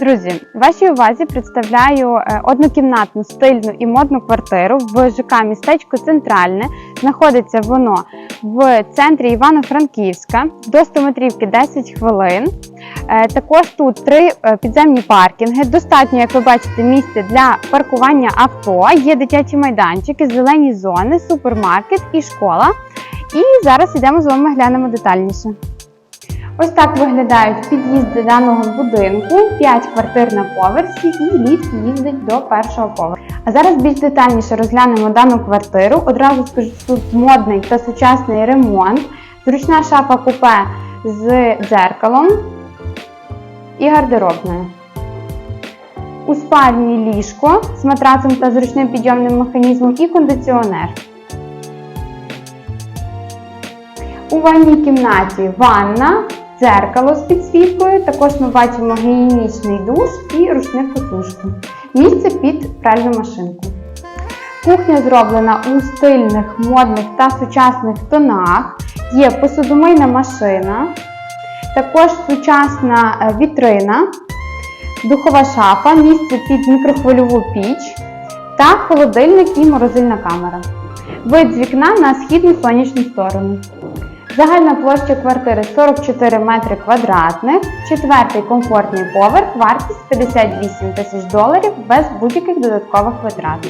Друзі, вашій увазі представляю е, однокімнатну стильну і модну квартиру в ЖК містечко Центральне. Знаходиться воно в центрі Івано-Франківська до 100 метрівки 10 хвилин. Е, Також тут три е, підземні паркінги. Достатньо, як ви бачите, місця для паркування авто. Є дитячі майданчики, зелені зони, супермаркет і школа. І зараз йдемо з вами глянемо детальніше. Ось так виглядають під'їзди даного будинку, 5 квартир на поверсі і ліфт їздить до першого поверху. А зараз більш детальніше розглянемо дану квартиру. Одразу скажу, тут модний та сучасний ремонт, зручна шафа купе з дзеркалом і гардеробною. У спальні ліжко з матрацем та зручним підйомним механізмом і кондиціонер. У ванній кімнаті ванна, дзеркало з підсвіткою. Також ми бачимо гігієнічний душ і рушник посушки. Місце під пральну машинку. Кухня зроблена у стильних, модних та сучасних тонах. Є посудомийна машина, також сучасна е, вітрина, духова шафа, місце під мікрохвильову піч та холодильник і морозильна камера. Вид з вікна на східну сонячну сторону. Загальна площа квартири 44 метри квадратних, четвертий комфортний поверх, вартість 58 тисяч доларів без будь-яких додаткових витрат.